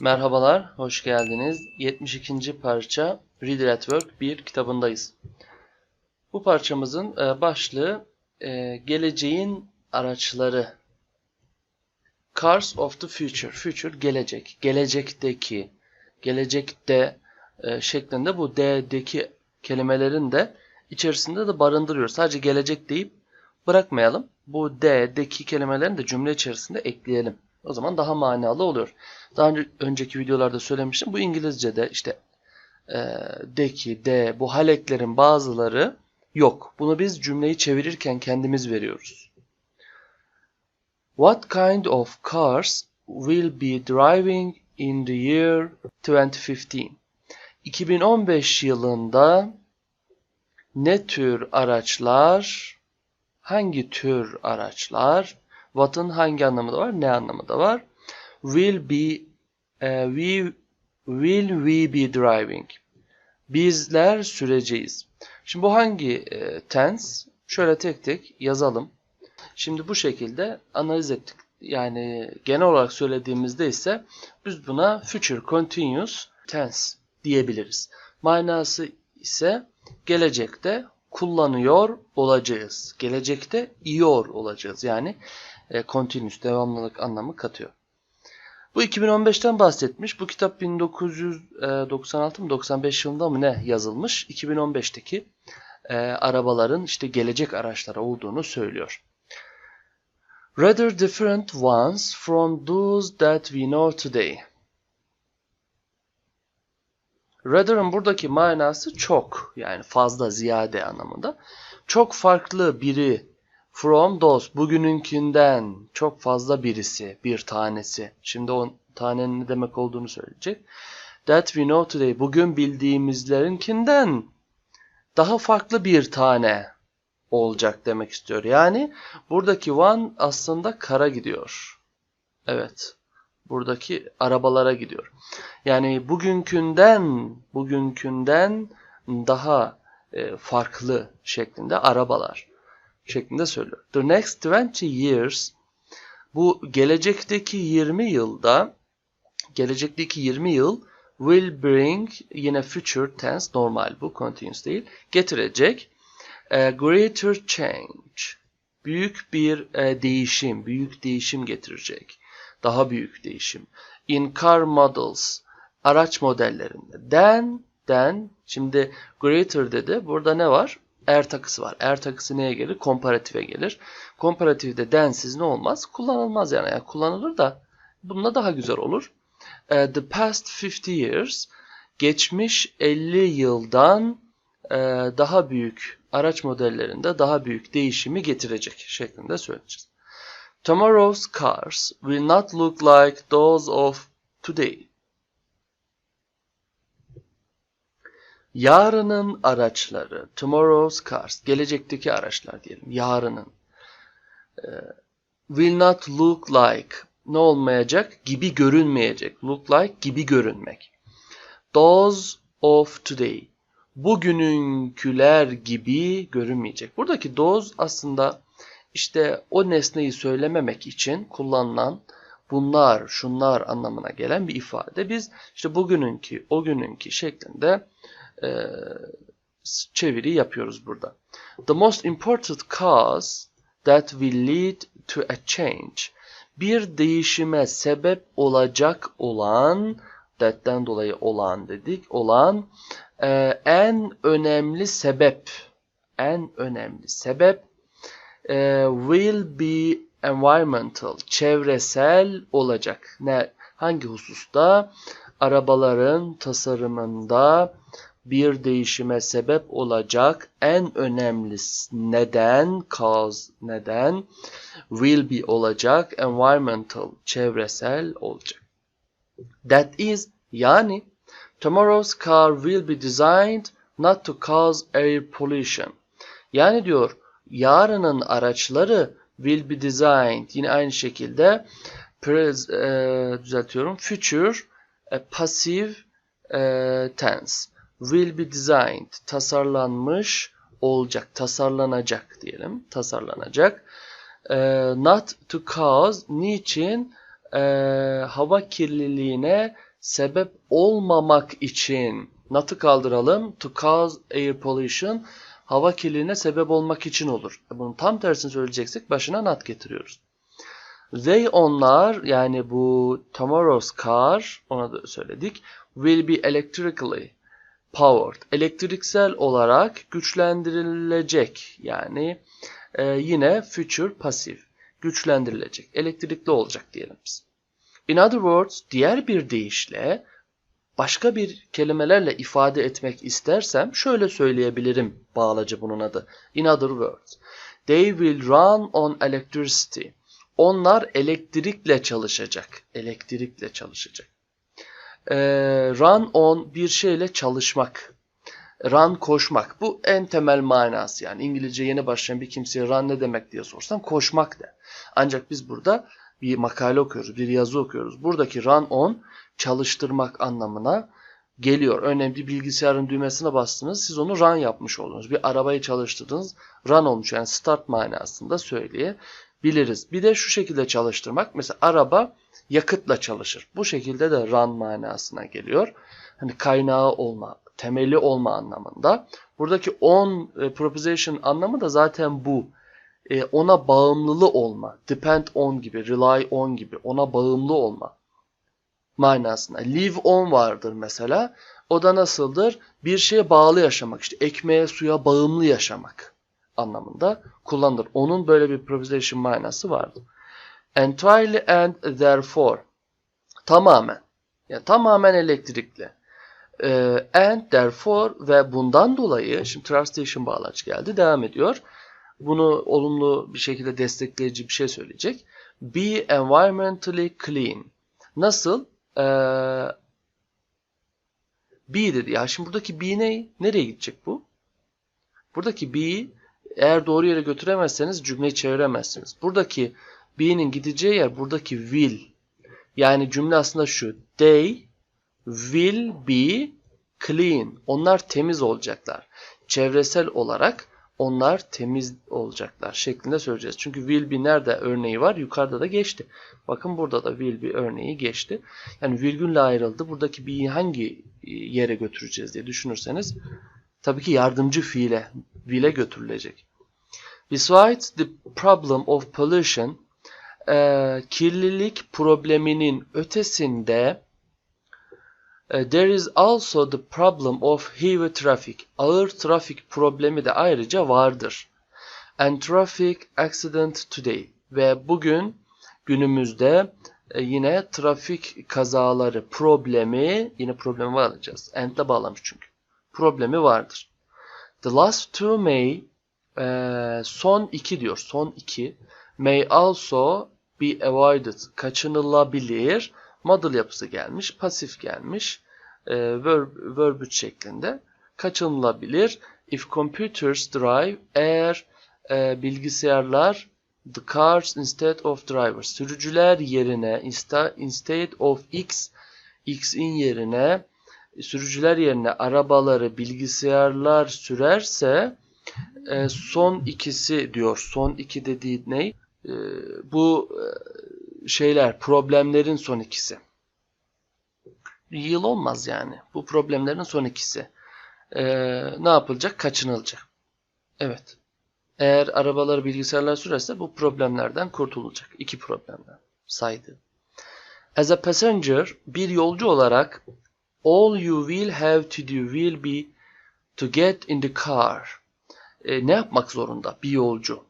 Merhabalar, hoş geldiniz. 72. parça Reader at Work 1 kitabındayız. Bu parçamızın e, başlığı e, geleceğin araçları. Cars of the Future. Future gelecek. Gelecekteki. Gelecekte e, şeklinde bu D'deki kelimelerin de içerisinde de barındırıyor. Sadece gelecek deyip bırakmayalım. Bu D'deki kelimelerini de cümle içerisinde ekleyelim. O zaman daha manalı oluyor. Daha önce, önceki videolarda söylemiştim. Bu İngilizce'de işte e, de ki, de, bu haleklerin bazıları yok. Bunu biz cümleyi çevirirken kendimiz veriyoruz. What kind of cars will be driving in the year 2015? 2015 yılında ne tür araçlar, hangi tür araçlar, what'ın hangi anlamı da var, ne anlamı da var? Will be, e, we, will we be driving? Bizler süreceğiz. Şimdi bu hangi e, tense? Şöyle tek tek yazalım. Şimdi bu şekilde analiz ettik. Yani genel olarak söylediğimizde ise biz buna future continuous tense diyebiliriz. Manası ise gelecekte kullanıyor olacağız. Gelecekte iyor olacağız. Yani e, continuous devamlılık anlamı katıyor. Bu 2015'ten bahsetmiş. Bu kitap 1996 mı 95 yılında mı ne yazılmış? 2015'teki e, arabaların işte gelecek araçları olduğunu söylüyor. Rather different ones from those that we know today. Rather'ın buradaki manası çok yani fazla ziyade anlamında. Çok farklı biri from those bugününkinden çok fazla birisi bir tanesi. Şimdi o tanenin ne demek olduğunu söyleyecek. That we know today bugün bildiğimizlerinkinden daha farklı bir tane olacak demek istiyor. Yani buradaki one aslında kara gidiyor. Evet. Buradaki arabalara gidiyor. Yani bugünkünden bugünkünden daha e, farklı şeklinde arabalar şeklinde söylüyor. The next 20 years bu gelecekteki 20 yılda gelecekteki 20 yıl will bring yine future tense normal bu continuous değil getirecek a greater change büyük bir e, değişim büyük değişim getirecek daha büyük değişim in car models araç modellerinde then then şimdi greater dedi burada ne var er takısı var. Er takısı neye gelir? Komparatife gelir. Komparatifde densiz ne olmaz? Kullanılmaz yani. yani kullanılır da bununla daha güzel olur. Uh, the past 50 years geçmiş 50 yıldan e, daha büyük araç modellerinde daha büyük değişimi getirecek şeklinde söyleyeceğiz. Tomorrow's cars will not look like those of today. Yarının araçları, tomorrow's cars, gelecekteki araçlar diyelim, yarının. E, will not look like, ne olmayacak? Gibi görünmeyecek. Look like, gibi görünmek. Those of today, bugününküler gibi görünmeyecek. Buradaki those aslında işte o nesneyi söylememek için kullanılan bunlar, şunlar anlamına gelen bir ifade. Biz işte bugününki, o gününki şeklinde e, çeviri yapıyoruz burada. The most important cause that will lead to a change. Bir değişime sebep olacak olan, that'ten dolayı olan dedik, olan e, en önemli sebep, en önemli sebep e, will be environmental, çevresel olacak. Ne? Hangi hususta? Arabaların tasarımında, bir değişime sebep olacak en önemli neden, cause neden will be olacak, environmental, çevresel olacak. That is, yani tomorrow's car will be designed not to cause air pollution. Yani diyor, yarının araçları will be designed, yine aynı şekilde pres, e, düzeltiyorum, future, e, passive e, tense. Will be designed. Tasarlanmış olacak tasarlanacak diyelim. Tasarlanacak. E, not to cause niçin? E, hava kirliliğine sebep olmamak için. Not'ı kaldıralım. To cause air pollution hava kirliliğine sebep olmak için olur. Bunun tam tersini söyleyeceksek başına not getiriyoruz. They onlar yani bu tomorrow's car ona da söyledik. Will be electrically powered. Elektriksel olarak güçlendirilecek. Yani e, yine future pasif. Güçlendirilecek. Elektrikli olacak diyelim biz. In other words, diğer bir deyişle başka bir kelimelerle ifade etmek istersem şöyle söyleyebilirim bağlacı bunun adı. In other words, they will run on electricity. Onlar elektrikle çalışacak. Elektrikle çalışacak. Ee, run on bir şeyle çalışmak. Run koşmak. Bu en temel manası yani İngilizce yeni başlayan bir kimseye run ne demek diye sorsam koşmak der. Ancak biz burada bir makale okuyoruz, bir yazı okuyoruz. Buradaki run on çalıştırmak anlamına geliyor. Bir bilgisayarın düğmesine bastınız, siz onu run yapmış oldunuz. Bir arabayı çalıştırdınız, run olmuş yani start manasında söyleyebiliriz. Bir de şu şekilde çalıştırmak, mesela araba yakıtla çalışır. Bu şekilde de run manasına geliyor. Hani kaynağı olma, temeli olma anlamında. Buradaki on e, proposition anlamı da zaten bu. E, ona bağımlılığı olma. Depend on gibi, rely on gibi. Ona bağımlı olma manasında. Live on vardır mesela. O da nasıldır? Bir şeye bağlı yaşamak. İşte ekmeğe, suya bağımlı yaşamak anlamında kullanılır. Onun böyle bir preposition manası vardır. Entirely and therefore. Tamamen. Yani tamamen elektrikli. Ee, and therefore ve bundan dolayı şimdi translation bağlaç geldi. Devam ediyor. Bunu olumlu bir şekilde destekleyici bir şey söyleyecek. Be environmentally clean. Nasıl? Ee, be dedi. Ya şimdi buradaki be ne? Nereye gidecek bu? Buradaki be eğer doğru yere götüremezseniz cümleyi çeviremezsiniz. Buradaki be'nin gideceği yer buradaki will. Yani cümle aslında şu. They will be clean. Onlar temiz olacaklar. Çevresel olarak onlar temiz olacaklar şeklinde söyleyeceğiz. Çünkü will be nerede örneği var? Yukarıda da geçti. Bakın burada da will be örneği geçti. Yani virgülle ayrıldı. Buradaki be'yi hangi yere götüreceğiz diye düşünürseniz tabii ki yardımcı fiile, will'e götürülecek. Besides the problem of pollution, e, kirlilik probleminin ötesinde e, there is also the problem of heavy traffic. Ağır trafik problemi de ayrıca vardır. And traffic accident today. Ve bugün günümüzde e, yine trafik kazaları problemi yine problemi alacağız. And'le bağlamış çünkü. Problemi vardır. The last two may e, son iki diyor. Son iki may also be avoided. Kaçınılabilir. Model yapısı gelmiş. Pasif gelmiş. E, verb, verb şeklinde. Kaçınılabilir. If computers drive eğer e, bilgisayarlar the cars instead of drivers. Sürücüler yerine instead of x x'in yerine sürücüler yerine arabaları bilgisayarlar sürerse e, son ikisi diyor. Son iki dediği ne? E, bu e, şeyler problemlerin son ikisi. Yıl olmaz yani. Bu problemlerin son ikisi. E, ne yapılacak? Kaçınılacak. Evet. Eğer arabaları bilgisayarlar sürerse bu problemlerden kurtulacak. İki problemden saydı. As a passenger, bir yolcu olarak all you will have to do will be to get in the car. E, ne yapmak zorunda bir yolcu?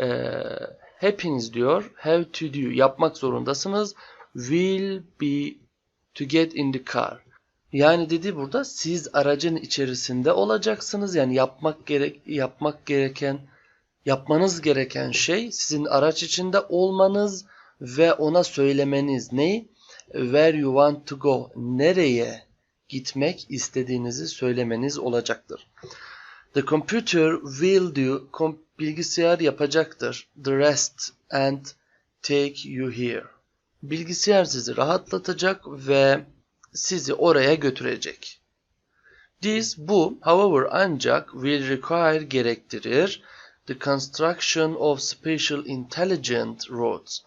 E, hepiniz diyor have to do yapmak zorundasınız. Will be to get in the car. Yani dedi burada siz aracın içerisinde olacaksınız. Yani yapmak gerek yapmak gereken yapmanız gereken şey sizin araç içinde olmanız ve ona söylemeniz ne? Where you want to go. Nereye gitmek istediğinizi söylemeniz olacaktır. The computer will do. Bilgisayar yapacaktır. The rest and take you here. Bilgisayar sizi rahatlatacak ve sizi oraya götürecek. This bu however ancak will require gerektirir the construction of special intelligent roads.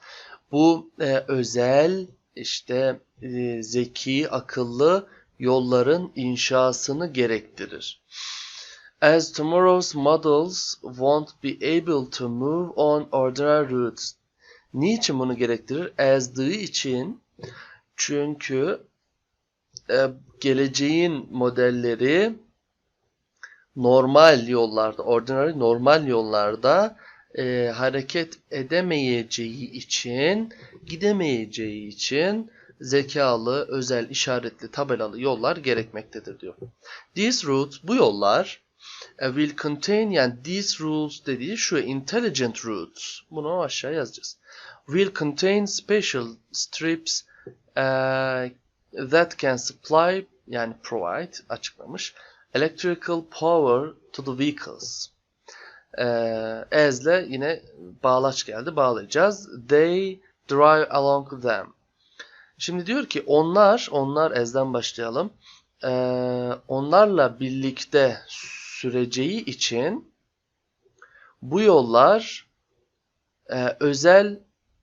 Bu e, özel işte e, zeki, akıllı yolların inşasını gerektirir. As tomorrow's models won't be able to move on ordinary routes. Niçin bunu gerektirir? As'dığı için çünkü e, geleceğin modelleri normal yollarda, ordinary normal yollarda e, hareket edemeyeceği için, gidemeyeceği için zekalı, özel, işaretli, tabelalı yollar gerekmektedir diyor. These routes, bu yollar will contain yani these rules dediği şu intelligent routes. Bunu aşağı yazacağız. Will contain special strips uh, that can supply yani provide açıklamış electrical power to the vehicles. Ee, as'le yine bağlaç geldi. Bağlayacağız. They drive along them. Şimdi diyor ki onlar, onlar as'den başlayalım. Ee, onlarla birlikte süreceği için bu yollar e, özel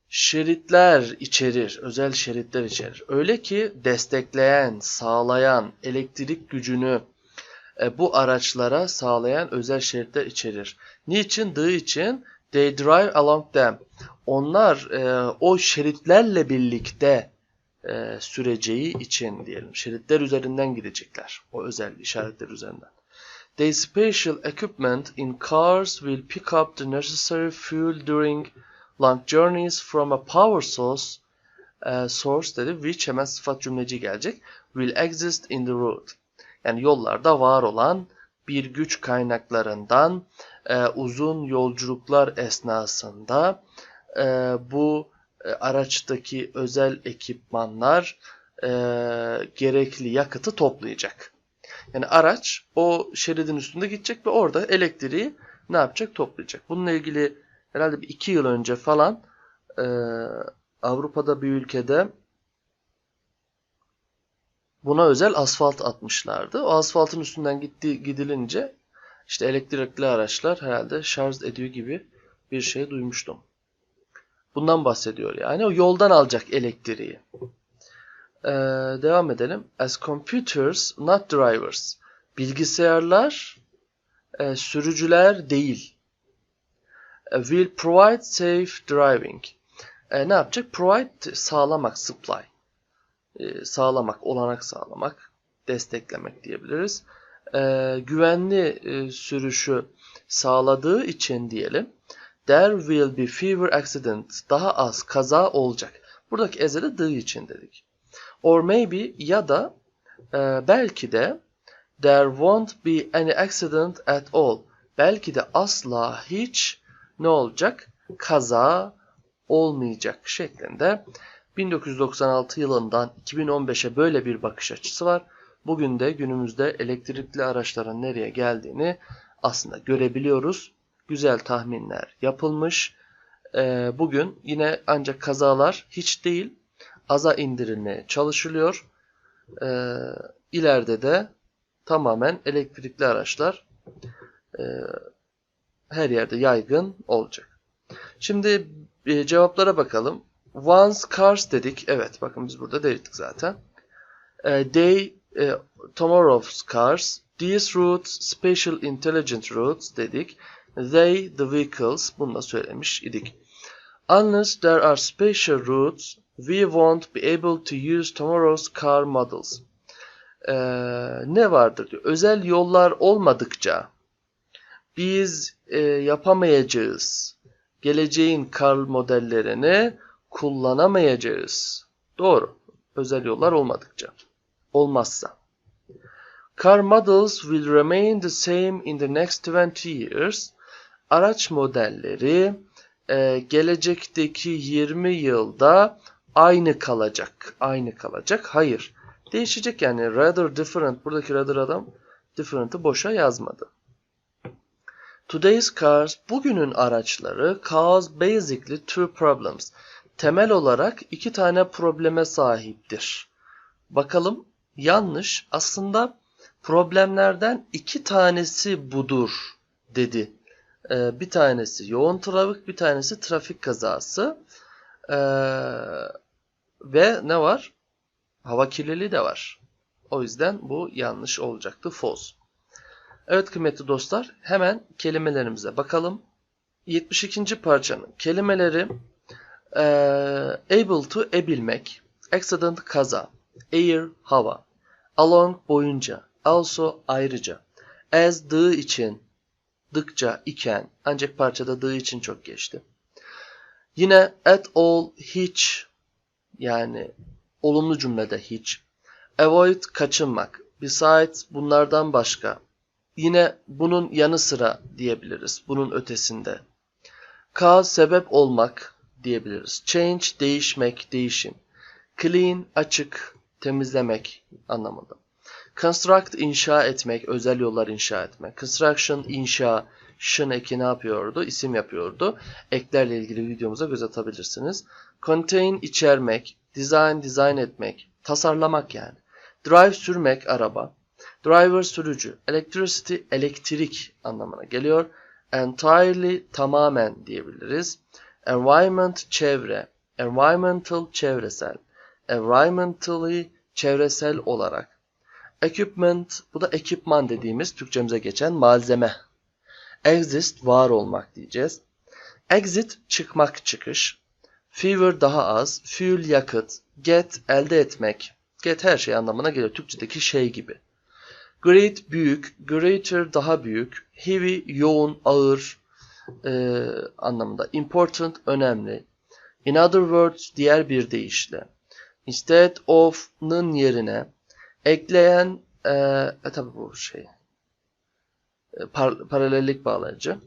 şeritler içerir, özel şeritler içerir. Öyle ki destekleyen, sağlayan, elektrik gücünü e, bu araçlara sağlayan özel şeritler içerir. Niçin? Dığı için they drive along them. Onlar e, o şeritlerle birlikte e, süreceği için diyelim. Şeritler üzerinden gidecekler. O özel işaretler üzerinden. The special equipment in cars will pick up the necessary fuel during long journeys from a power source uh, source dedi which hemen sıfat cümleci gelecek will exist in the road. Yani yollarda var olan bir güç kaynaklarından e, uzun yolculuklar esnasında e, bu e, araçtaki özel ekipmanlar e, gerekli yakıtı toplayacak. Yani araç o şeridin üstünde gidecek ve orada elektriği ne yapacak? Toplayacak. Bununla ilgili herhalde bir iki yıl önce falan e, Avrupa'da bir ülkede buna özel asfalt atmışlardı. O asfaltın üstünden gitti, gidilince işte elektrikli araçlar herhalde şarj ediyor gibi bir şey duymuştum. Bundan bahsediyor yani. O yoldan alacak elektriği. Ee, devam edelim. As computers, not drivers. Bilgisayarlar e, sürücüler değil. E, will provide safe driving. E, ne yapacak? Provide sağlamak, supply. E, sağlamak, olanak sağlamak, desteklemek diyebiliriz. E, güvenli e, sürüşü sağladığı için diyelim. There will be fewer accidents. Daha az kaza olacak. Buradaki ezeli dığı için dedik. Or maybe ya da e, belki de there won't be any accident at all. Belki de asla hiç ne olacak? Kaza olmayacak şeklinde 1996 yılından 2015'e böyle bir bakış açısı var. Bugün de günümüzde elektrikli araçların nereye geldiğini aslında görebiliyoruz. Güzel tahminler yapılmış. Ee, bugün yine ancak kazalar hiç değil aza indirilmeye çalışılıyor. Ee, ileride de tamamen elektrikli araçlar e, her yerde yaygın olacak. Şimdi e, cevaplara bakalım. Once cars dedik. Evet bakın biz burada dedik zaten. E, they, e, tomorrow's cars. These routes, special intelligent routes dedik. They, the vehicles. Bunu da söylemiş idik. Unless there are special routes, we won't be able to use tomorrow's car models. Ee, ne vardır diyor. Özel yollar olmadıkça biz e, yapamayacağız. Geleceğin kar modellerini kullanamayacağız. Doğru. Özel yollar olmadıkça. Olmazsa. Car models will remain the same in the next 20 years. Araç modelleri e, gelecekteki 20 yılda aynı kalacak. Aynı kalacak. Hayır. Değişecek yani. Rather different. Buradaki rather adam different'ı boşa yazmadı. Today's cars, bugünün araçları cause basically two problems. Temel olarak iki tane probleme sahiptir. Bakalım yanlış. Aslında problemlerden iki tanesi budur dedi. Ee, bir tanesi yoğun trafik, bir tanesi trafik kazası. Ee, ve ne var? Hava kirliliği de var. O yüzden bu yanlış olacaktı. False. Evet kıymetli dostlar hemen kelimelerimize bakalım. 72. parçanın kelimeleri able to ebilmek, accident kaza, air hava, along boyunca, also ayrıca, as dığı için, dıkça iken ancak parçada dığı için çok geçti. Yine at all hiç yani olumlu cümlede hiç. Avoid kaçınmak. Besides bunlardan başka. Yine bunun yanı sıra diyebiliriz. Bunun ötesinde. Cause sebep olmak diyebiliriz. Change değişmek, değişim. Clean açık, temizlemek anlamında. Construct inşa etmek, özel yollar inşa etmek. Construction inşa, şın eki ne yapıyordu? İsim yapıyordu. Eklerle ilgili videomuza göz atabilirsiniz. Contain içermek, design dizayn etmek, tasarlamak yani. Drive sürmek araba. Driver sürücü. Electricity elektrik anlamına geliyor. Entirely tamamen diyebiliriz. Environment çevre. Environmental çevresel. Environmentally çevresel olarak. Equipment bu da ekipman dediğimiz Türkçemize geçen malzeme. Exist var olmak diyeceğiz. Exit çıkmak çıkış. Fever daha az. Fuel yakıt. Get elde etmek. Get her şey anlamına geliyor. Türkçedeki şey gibi. Great büyük. Greater daha büyük. Heavy yoğun ağır e, anlamında. Important önemli. In other words diğer bir deyişle. Instead of'nın yerine ekleyen e, e tabi bu şey par- paralellik bağlayıcı.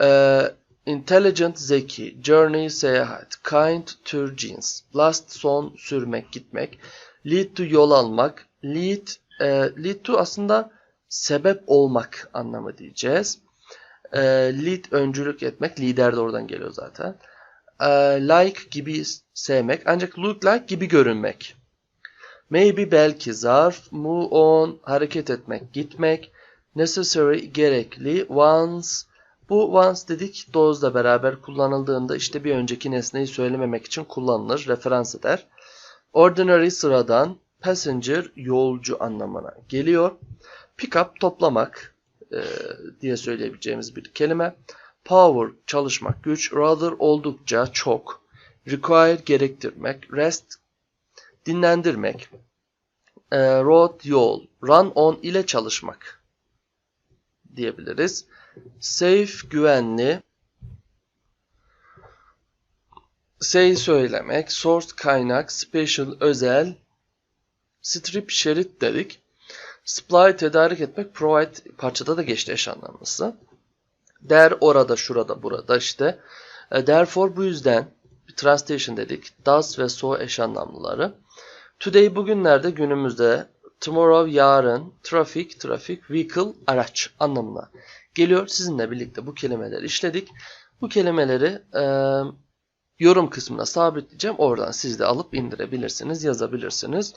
E, intelligent zeki, journey seyahat, kind tür cins, last son sürmek gitmek, lead to yol almak, lead e, lead to aslında sebep olmak anlamı diyeceğiz. E, lead öncülük etmek, lider de oradan geliyor zaten. E, like gibi sevmek ancak look like gibi görünmek. Maybe belki zarf, move on hareket etmek, gitmek, necessary gerekli, once bu once dedik does'la beraber kullanıldığında işte bir önceki nesneyi söylememek için kullanılır, referans eder. Ordinary sıradan, passenger yolcu anlamına geliyor. Pick up toplamak e, diye söyleyebileceğimiz bir kelime. Power çalışmak, güç, rather oldukça çok, require gerektirmek, rest dinlendirmek, e, road yol, run on ile çalışmak diyebiliriz. Safe güvenli, say söylemek, source kaynak, special özel, strip şerit dedik. Supply tedarik etmek, provide parçada da geçti eş anlamlısı. Der orada, şurada, burada işte. E, Therefore bu yüzden translation dedik. Does ve so eş anlamlıları. Today bugünlerde günümüzde tomorrow yarın traffic traffic vehicle araç anlamına geliyor. Sizinle birlikte bu kelimeleri işledik. Bu kelimeleri e, yorum kısmına sabitleyeceğim. Oradan siz de alıp indirebilirsiniz, yazabilirsiniz.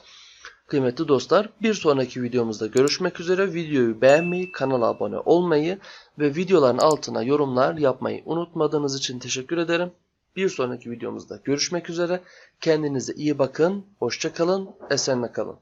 Kıymetli dostlar bir sonraki videomuzda görüşmek üzere. Videoyu beğenmeyi, kanala abone olmayı ve videoların altına yorumlar yapmayı unutmadığınız için teşekkür ederim. Bir sonraki videomuzda görüşmek üzere. Kendinize iyi bakın, hoşça kalın, esenle kalın.